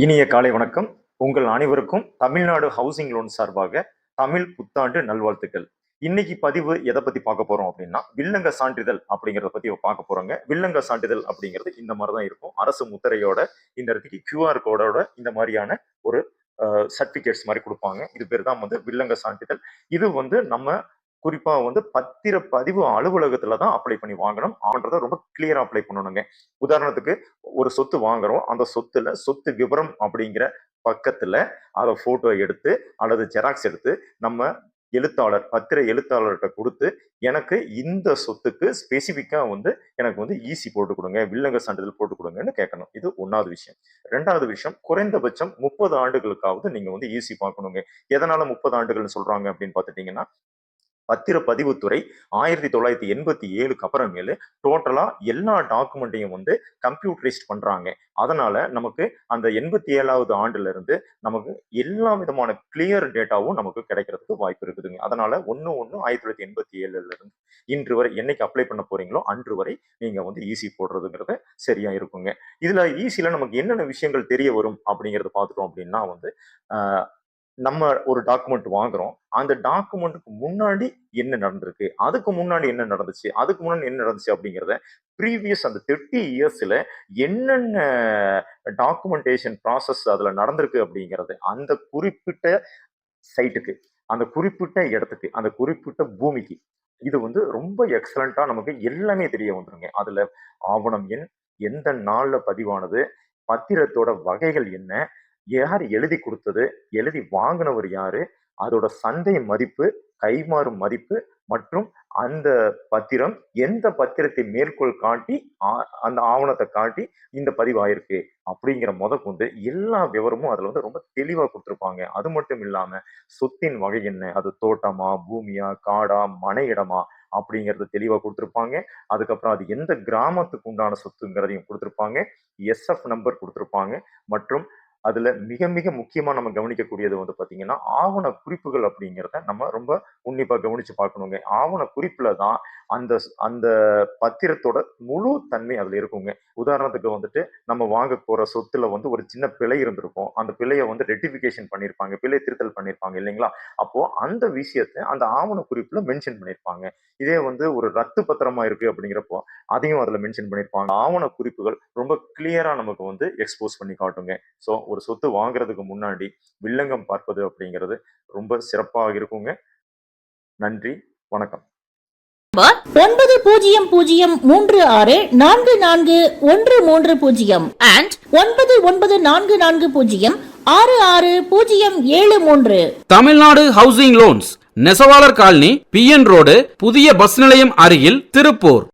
இனிய காலை வணக்கம். உங்கள் அனைவருக்கும் தமிழ்நாடு ஹவுசிங் லோன் சார்பாக தமிழ் புத்தாண்டு நல்வாழ்த்துக்கள். இன்னைக்கு பதிவு எதை பத்தி பார்க்க போறோம் அப்படின்னா வில்லங்க சான்றிதழ் அப்படிங்கறத பத்தி பார்க்க போறோங்க. வில்லங்க சான்றிதழ் அப்படிங்கிறது இந்த மாதிரி தான் இருக்கும். அரசு முத்திரையோட இந்த இடத்துக்கு கியூஆர் கோடோட இந்த மாதிரியான ஒரு சர்டிபிகேட்ஸ் மாதிரி கொடுப்பாங்க. இது பேர் தான் வந்து வில்லங்க சான்றிதழ். இது வந்து நம்ம குறிப்பா வந்து பத்திர பதிவு அலுவலகத்துல தான் அப்ளை பண்ணி வாங்கணும் அப்படின்றத ரொம்ப கிளியரா அப்ளை பண்ணணுங்க. உதாரணத்துக்கு ஒரு சொத்து வாங்குறோம். அந்த சொத்துல சொத்து விவரம் அப்படிங்கிற பக்கத்துல அதை போட்டோ எடுத்து அல்லது ஜெராக்ஸ் எடுத்து நம்ம எழுத்தாளர் பத்திர எழுத்தாளர்கிட்ட கொடுத்து எனக்கு இந்த சொத்துக்கு ஸ்பெசிஃபிக்காக வந்து எனக்கு வந்து ஈசி போட்டு கொடுங்க வில்லங்க சான்றிதழ் போட்டு கொடுங்கன்னு கேட்கணும். இது ஒன்றாவது விஷயம். ரெண்டாவது விஷயம் குறைந்தபட்சம் முப்பது ஆண்டுகளுக்காவது நீங்கள் வந்து ஈசி பார்க்கணுங்க. எதனால முப்பது ஆண்டுகள்னு சொல்கிறாங்க அப்படின்னு பார்த்துட்டிங்கன்னா பத்திரப்பதிவுத்துறை ஆயிரத்தி தொள்ளாயிரத்தி எண்பத்தி ஏழுக்கு அப்புறமேலு டோட்டலா எல்லா டாக்குமெண்ட்டையும் வந்து கம்ப்யூட்டரைஸ்ட் பண்றாங்க. அதனால நமக்கு அந்த எண்பத்தி ஏழாவது ஆண்டுல இருந்து நமக்கு எல்லா விதமான கிளியர் டேட்டாவும் நமக்கு கிடைக்கிறதுக்கு வாய்ப்பு இருக்குதுங்க. அதனால ஒன்று ஒன்று ஆயிரத்தி தொள்ளாயிரத்தி எண்பத்தி ஏழுல இருந்து இன்று வரை என்னைக்கு அப்ளை பண்ண போறீங்களோ அன்று வரை நீங்க வந்து ஈஸி போடுறதுங்கிறது சரியா இருக்குங்க. இதுல ஈஸியில நமக்கு என்னென்ன விஷயங்கள் தெரிய வரும் அப்படிங்கறத பார்த்துட்டோம் அப்படின்னா வந்து நம்ம ஒரு டாக்குமெண்ட் வாங்குறோம். அந்த டாக்குமெண்ட்டுக்கு முன்னாடி என்ன நடந்திருக்கு? அதுக்கு முன்னாடி என்ன நடந்துச்சு? அதுக்கு முன்னாடி என்ன நடந்துச்சு அப்படிங்கிறத ப்ரீவியஸ் அந்த தேர்ட்டி இயர்ஸில் என்னென்ன டாக்குமெண்டேஷன் ப்ராசஸ் அதில் நடந்திருக்கு அப்படிங்கிறது அந்த குறிப்பிட்ட சைட்டுக்கு அந்த குறிப்பிட்ட இடத்துக்கு அந்த குறிப்பிட்ட பூமிக்கு. இது வந்து ரொம்ப எக்ஸலண்ட்டாக நமக்கு எல்லாமே தெரிய வந்துருங்க. அதில் ஆவணம் எண் எந்த நாளில் பதிவானது பத்திரத்தோட வகைகள் என்ன யார் எழுதி கொடுத்தது? எழுதி வாங்கினவர் யாரு? அதோட சந்தை மதிப்பு கைமாறும் மதிப்பு மற்றும் அந்த பத்திரம் எந்த பத்திரத்தை மேற்கோள் காட்டி ஆ- அந்த ஆவணத்தை காட்டி இந்த பதிவு ஆயிருக்கு அப்படிங்கிற முத கொண்டு எல்லா விவரமும் அதுல வந்து ரொம்ப தெளிவா கொடுத்துருப்பாங்க. அது மட்டும் இல்லாம சொத்தின் வகை என்ன? அது தோட்டமா பூமியா காடா மனையிடமா அப்படிங்கறத தெளிவா கொடுத்துருப்பாங்க. அதுக்கப்புறம் அது எந்த கிராமத்துக்கு உண்டான சொத்துங்கிறதையும் கொடுத்துருப்பாங்க. எஸ்எஃப் நம்பர் கொடுத்துருப்பாங்க. மற்றும் அதுல மிக மிக முக்கியமா நம்ம கவனிக்கக்கூடியது வந்து பாத்தீங்கன்னா ஆவண குறிப்புகள் அப்படிங்கிறத நம்ம ரொம்ப உன்னிப்பா கவனிச்சு பார்க்கணுங்க. ஆவண குறிப்புல தான் அந்த அந்த பத்திரத்தோட முழு தன்மை அதுல இருக்குங்க. உதாரணத்துக்கு வந்துட்டு நம்ம வாங்க போற சொத்துல வந்து ஒரு சின்ன பிழை இருந்திருக்கும். அந்த பிழையை வந்து ரெட்டிபிகேஷன் பண்ணியிருப்பாங்க பிழை திருத்தல் பண்ணியிருப்பாங்க இல்லைங்களா? அப்போ அந்த விஷயத்தை அந்த ஆவண குறிப்புல மென்ஷன் பண்ணியிருப்பாங்க இதே வந்து ஒரு ரத்து பத்திரமா இருக்கு அப்படிங்கிறப்போ அதையும் அதுல மென்ஷன் பண்ணியிருப்பாங்க ஆவண குறிப்புகள் ரொம்ப கிளியரா நமக்கு வந்து எக்ஸ்போஸ் பண்ணி காட்டுங்க. ஸோ ஒரு சொத்து வாங்குறதுக்கு முன்னாடி வில்லங்கம் பார்ப்பது அப்படிங்கிறது ரொம்ப சிறப்பாக இருக்குங்க. நன்றி வணக்கம். ஒன்பது பூஜ்ஜியம் பூஜ்ஜியம் மூன்று ஆறு நான்கு நான்கு ஒன்று மூன்று பூஜ்ஜியம் அண்ட் ஒன்பது ஒன்பது நான்கு நான்கு பூஜ்ஜியம் ஆறு ஆறு பூஜ்ஜியம் ஏழு மூன்று. தமிழ்நாடு ஹவுசிங் லோன்ஸ் நெசவாளர் காலனி பிஎன் ரோடு புதிய பஸ் நிலையம் அருகில் திருப்பூர்.